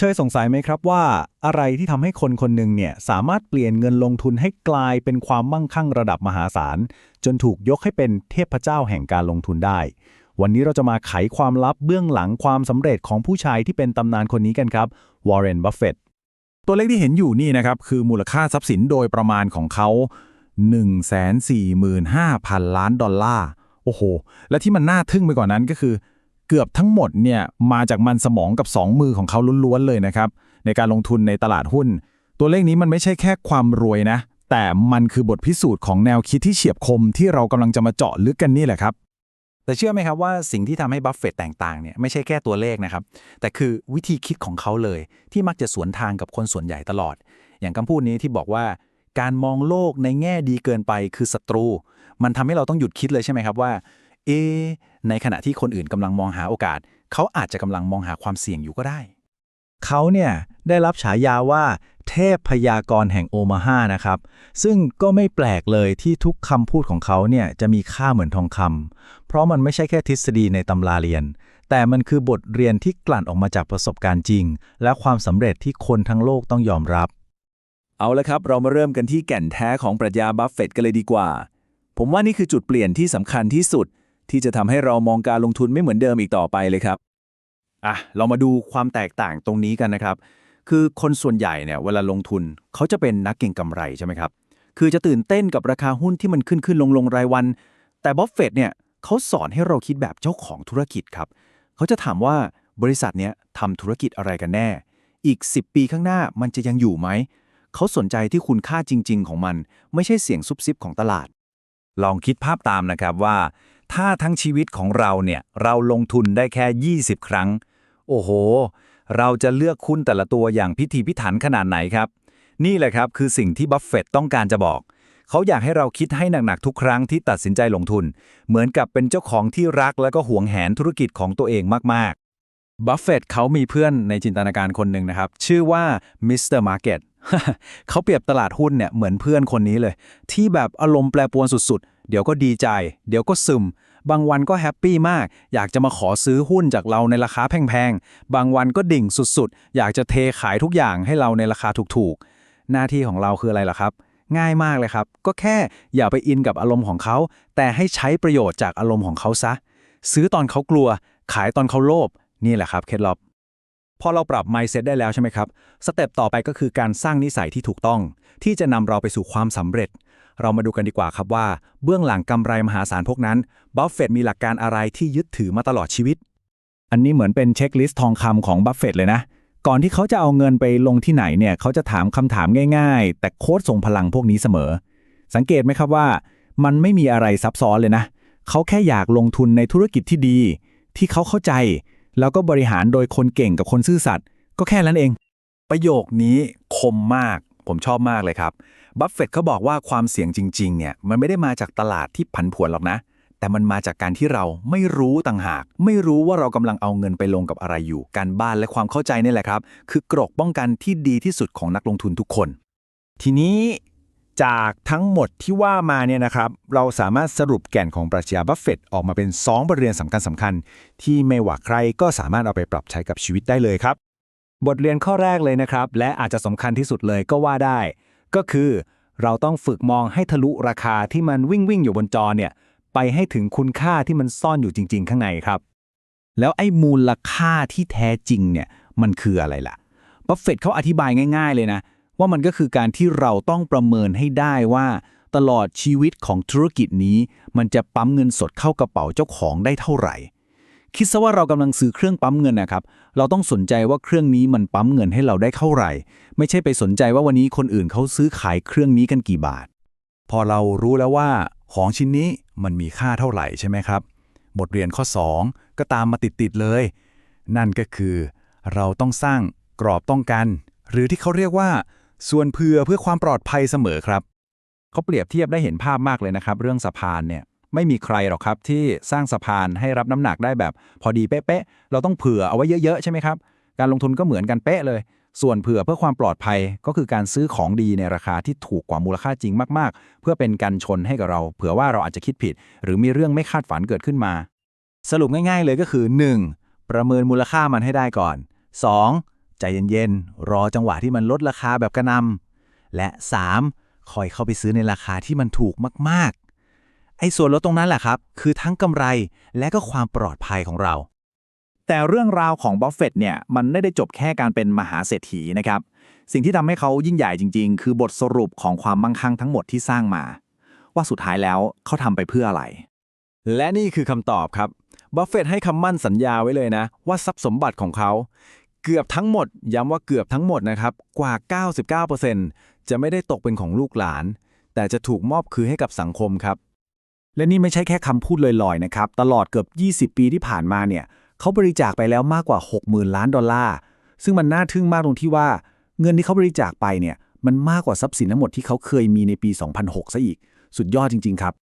เชยสงสัยไหมครับว่า อะไรที่ทำให้คนคนหนึ่งเนี่ยสามารถเปลี่ยนเงินลงทุนให้กลายเป็นความมั่งคั่งระดับมหาศาล จนถูกยกให้เป็นเทพเจ้าแห่งการลงทุนได้ วันนี้เราจะมาไขความลับเบื้องหลังความสำเร็จของผู้ชายที่เป็นตำนานคนนี้กันครับวอร์เรนบัฟเฟตตัวเลขที่เห็นอยู่นี่นะครับ คือมูลค่าทรัพย์สินโดยประมาณของเขา145,000 ล้านดอลลาร์โอ้โห และที่มันน่าทึ่งไปกว่านั้นก็คือ เกือบทั้งหมดเนี่ยมาจากมันสมองกับ 2 มือของเขาล้วนๆเลยนะครับ ในการลงทุนในตลาดหุ้น ตัวเลขนี้มันไม่ใช่แค่ความรวยนะ แต่มันคือบทพิสูจน์ของแนวคิดที่เฉียบคมที่เรากำลังจะมาเจาะลึกกันนี่แหละครับ แต่เชื่อไหมครับว่าสิ่งที่ทำให้บัฟเฟตแตกต่างเนี่ยไม่ใช่แค่ตัวเลขนะครับ แต่คือวิธีคิดของเขาเลย ที่มักจะสวนทางกับคนส่วนใหญ่ตลอด อย่างคำพูดนี้ที่บอกว่า การมองโลกในแง่ดีเกินไปคือศัตรู มันทำให้เราต้องหยุดคิดเลยใช่ไหมครับว่า เอ ในขณะที่คนอื่นกำลังมองหาโอกาส เขาอาจจะกำลังมองหาความเสี่ยงอยู่ก็ได้ เขาเนี่ยได้รับฉายาว่า เทพพยากรณ์แห่งโอมาฮานะครับ ซึ่งก็ไม่แปลกเลยที่ทุกคำพูดของเขาเนี่ยจะมีค่าเหมือนทองคำเพราะมันไม่ใช่แค่ทฤษฎีในตำราเรียน แต่มันคือบทเรียนที่กลั่นออกมาจากประสบการณ์จริง และความสำเร็จที่คนทั้งโลกต้องยอมรับเอาละครับ เรามาเริ่มกันที่แก่นแท้ของปรัชญาบัฟเฟตต์กันเลยดีกว่า ผมว่านี่คือจุดเปลี่ยนที่สำคัญที่สุด ที่จะทำให้เรามองการลงทุนไม่เหมือนเดิมอีกต่อไปเลยครับ อะ เรามาดูความแตกต่างตรงนี้กันนะครับ คือคนส่วนใหญ่เนี่ยเวลาลงทุนเขาจะเป็นนักเก็งกำไรใช่ไหมครับ คือจะตื่นเต้นกับราคาหุ้นที่มันขึ้นขึ้นลงลงรายวัน แต่บัฟเฟต์เนี่ยเขาสอนให้เราคิดแบบเจ้าของธุรกิจครับ เขาจะถามว่าบริษัทเนี้ยทำธุรกิจอะไรกันแน่ อีก 10 ปีข้างหน้ามันจะยังอยู่ไหม เขาสนใจที่คุณค่าจริง ๆ ของมัน ไม่ใช่เสียงซุบซิบของตลาด ลองคิดภาพตามนะครับว่า ถ้าทั้งชีวิตของเราเนี่ยเราลงทุนได้แค่ 20 ครั้ง โอ้โห เราจะเลือกหุ้นแต่ละตัวอย่างพิถีพิถันขนาดไหนครับ นี่แหละครับคือสิ่งที่บัฟเฟตต์ต้องการจะบอกเขาอยากให้เราคิดให้หนักๆทุกครั้งที่ตัดสินใจลงทุน เหมือนกับเป็นเจ้าของที่รักและก็หวงแหนธุรกิจของตัวเองมากๆบัฟเฟตต์เขามีเพื่อนในจินตนาการคนหนึ่งนะครับ ชื่อว่ามิสเตอร์มาร์เก็ต เขาเปรียบตลาดหุ้นเนี่ยเหมือนเพื่อนคนนี้เลย ที่แบบอารมณ์แปรปรวนสุดๆ เดี๋ยวก็ดีใจ เดี๋ยวก็ซึม บางวันก็แฮปปี้มาก อยากจะมาขอซื้อหุ้นจากเราในราคาแพงๆ บางวันก็ดิ่งสุดๆ อยากจะเทขายทุกอย่างให้เราในราคาถูกๆ หน้าที่ของเราคืออะไรล่ะครับ ง่ายมากเลยครับ ก็แค่อย่าไปอินกับอารมณ์ของเขา แต่ให้ใช้ประโยชน์จากอารมณ์ของเขาซะ ซื้อตอนเขากลัว ขายตอนเขาโลภนี่แหละครับเคล็ดลับ พอเราปรับ mindset ได้แล้วใช่ไหมครับสเต็ปต่อไปก็คือการสร้างนิสัยที่ถูกต้อง ที่จะนำเราไปสู่ความสำเร็จ เรามาดูกันดีกว่าครับว่า เบื้องหลังกำไรมหาศาลพวกนั้นบัฟเฟตมีหลักการอะไรที่ยึดถือมาตลอดชีวิต อันนี้เหมือนเป็นเช็คลิสต์ทองคำของบัฟเฟตเลยนะ ก่อนที่เขาจะเอาเงินไปลงที่ไหนเนี่ยเขาจะถามคำถามง่าย ๆ แต่โค้ดส่งพลังพวกนี้เสมอ สังเกตไหมครับว่า มันไม่มีอะไรซับซ้อนเลยนะเขาแค่อยากลงทุนในธุรกิจที่ดี ที่เขาเข้าใจ แล้วก็บริหารโดยคนเก่งกับคนซื่อสัตย์ก็แค่นั้นเอง ประโยคนี้คมมาก ผมชอบมากเลยครับ บัฟเฟตต์เขาบอกว่าความเสี่ยงจริง ๆ เนี่ย มันไม่ได้มาจากตลาดที่ผันผวนหรอกนะ แต่มันมาจากการที่เราไม่รู้ต่างหาก ไม่รู้ว่าเรากำลังเอาเงินไปลงกับอะไรอยู่ การบ้านและความเข้าใจนี่แหละครับ คือกรอกป้องกันที่ดีที่สุดของนักลงทุนทุกคน ทีนี้ จากทั้งหมดที่ว่ามาเนี่ยนะครับ เราสามารถสรุปแก่นของปรัชญาบัฟเฟตออกมาเป็น 2 บทเรียนสำคัญสำคัญ ที่ไม่ว่าใครก็สามารถเอาไปปรับใช้กับชีวิตได้เลยครับ บทเรียนข้อแรกเลยนะครับ และอาจจะสำคัญที่สุดเลยก็ว่าได้ ก็คือ เราต้องฝึกมองให้ทะลุราคาที่มันวิ่งวิ่งอยู่บนจอเนี่ยไปให้ถึงคุณค่าที่มันซ่อนอยู่จริง ๆ ข้างในครับ แล้วไอ้มูลค่าที่แท้จริงเนี่ยมันคืออะไรล่ะบัฟเฟตเขาอธิบายง่าย ๆ เลยนะ ว่ามันก็คือการที่เราต้องประเมินให้ได้ว่า ตลอดชีวิตของธุรกิจนี้ มันจะปั๊มเงินสดเข้ากระเป๋าเจ้าของได้เท่าไหร่ คิดซะว่าเรากำลังซื้อเครื่องปั๊มเงินนะครับ เราต้องสนใจว่าเครื่องนี้มันปั๊มเงินให้เราได้เท่าไหร่ ไม่ใช่ไปสนใจว่าวันนี้คนอื่นเขาซื้อขายเครื่องนี้กันกี่บาท พอเรารู้แล้วว่า ของชิ้นนี้มันมีค่าเท่าไหร่ใช่ไหมครับ บทเรียนข้อ 2 ก็ตามมาติดๆเลย นั่นก็คือ เราต้องสร้างกรอบต้องกัน หรือที่เขาเรียกว่า ส่วนเผื่อเพื่อความปลอดภัยเสมอครับเขาเปรียบเทียบได้เห็นภาพมากเลยนะครับ เรื่องสะพานเนี่ยไม่มีใครหรอกครับที่สร้างสะพานให้รับน้ำหนักได้แบบ พอดีเป๊ะๆเราต้องเผื่อเอาไว้เยอะๆใช่ไหมครับ การลงทุนก็เหมือนกันเป๊ะเลย ส่วนเผื่อเพื่อความปลอดภัยก็คือการซื้อของดีในราคาที่ถูกกว่ามูลค่าจริงมากๆ เพื่อเป็นกันชนให้กับเรา เผื่อว่าเราอาจจะคิดผิด หรือมีเรื่องไม่คาดฝันเกิดขึ้นมา สรุปง่าย ๆ เลยก็คือ 1. ประเมินมูลค่ามันให้ได้ก่อน 2. ใจเย็นๆ รอจังหวะที่มันลดราคาแบบกระนำและ 3. คอยเข้าไปซื้อในราคาที่มันถูกมากๆ ไอ้ส่วนลดตรงนั้นแหละครับ คือทั้งกำไรและก็ความปลอดภัยของเรา แต่เรื่องราวของบัฟเฟต์เนี่ยมันไม่ได้จบแค่การเป็นมหาเศรษฐีนะครับ สิ่งที่ทำให้เขายิ่งใหญ่จริง ๆ คือบทสรุปของความมั่งคั่งทั้งหมดที่สร้างมา ว่าสุดท้ายแล้วเขาทำไปเพื่ออะไร และนี่คือคำตอบครับ บัฟเฟตต์ให้คำมั่นสัญญาไว้เลยนะ ว่าทรัพย์สมบัติของเขา เกือบทั้งหมด ย้ำว่าเกือบทั้งหมดนะครับ กว่า 99%จะไม่ได้ตกเป็นของลูกหลาน แต่จะถูกมอบคืนให้กับสังคมครับ และนี่ไม่ใช่แค่คำพูดลอยๆนะครับ ตลอดเกือบ 20 ปีที่ผ่านมาเนี่ยเขาบริจาคไปแล้วมากกว่า 60,000 ล้านดอลลาร์ ซึ่งมันน่าทึ่งมากตรงที่ว่า เงินที่เขาบริจาคไปเนี่ยมันมากกว่าทรัพย์สินทั้งหมดที่เขาเคยมีในปี 2006ซะอีก สุดยอดจริง ๆ ครับ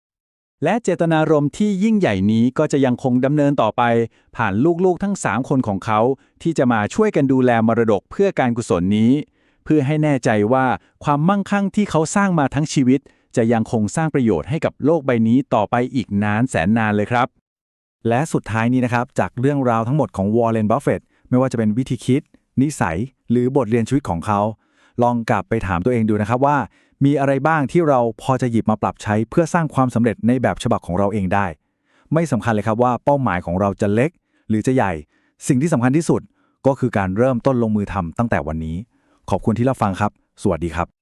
และเจตนารมณ์ที่ยิ่งใหญ่นี้ก็จะยังคงดำเนินต่อไป ผ่านลูกๆทั้ง 3 คนของเขา ที่จะมาช่วยกันดูแลมรดกเพื่อการกุศลนี้ เพื่อให้แน่ใจว่าความมั่งคั่งที่เขาสร้างมาทั้งชีวิต จะยังคงสร้างประโยชน์ให้กับโลกใบนี้ต่อไปอีกนานแสนนานเลยครับ และสุดท้ายนี้นะครับจากเรื่องราวทั้งหมดของวอร์เรนบัฟเฟตไม่ว่าจะเป็นวิธีคิด นิสัย หรือบทเรียนชีวิตของเขา ลองกลับไปถามตัวเองดูนะครับว่า มีอะไรบ้างที่เราพอจะหยิบมาปรับใช้เพื่อสร้างความสำเร็จในแบบฉบับของเราเองได้ ไม่สำคัญเลยครับว่าเป้าหมายของเราจะเล็ก หรือจะใหญ่ สิ่งที่สำคัญที่สุดก็คือการเริ่มต้นลงมือทำตั้งแต่วันนี้ ขอบคุณที่รับฟังครับ สวัสดีครับ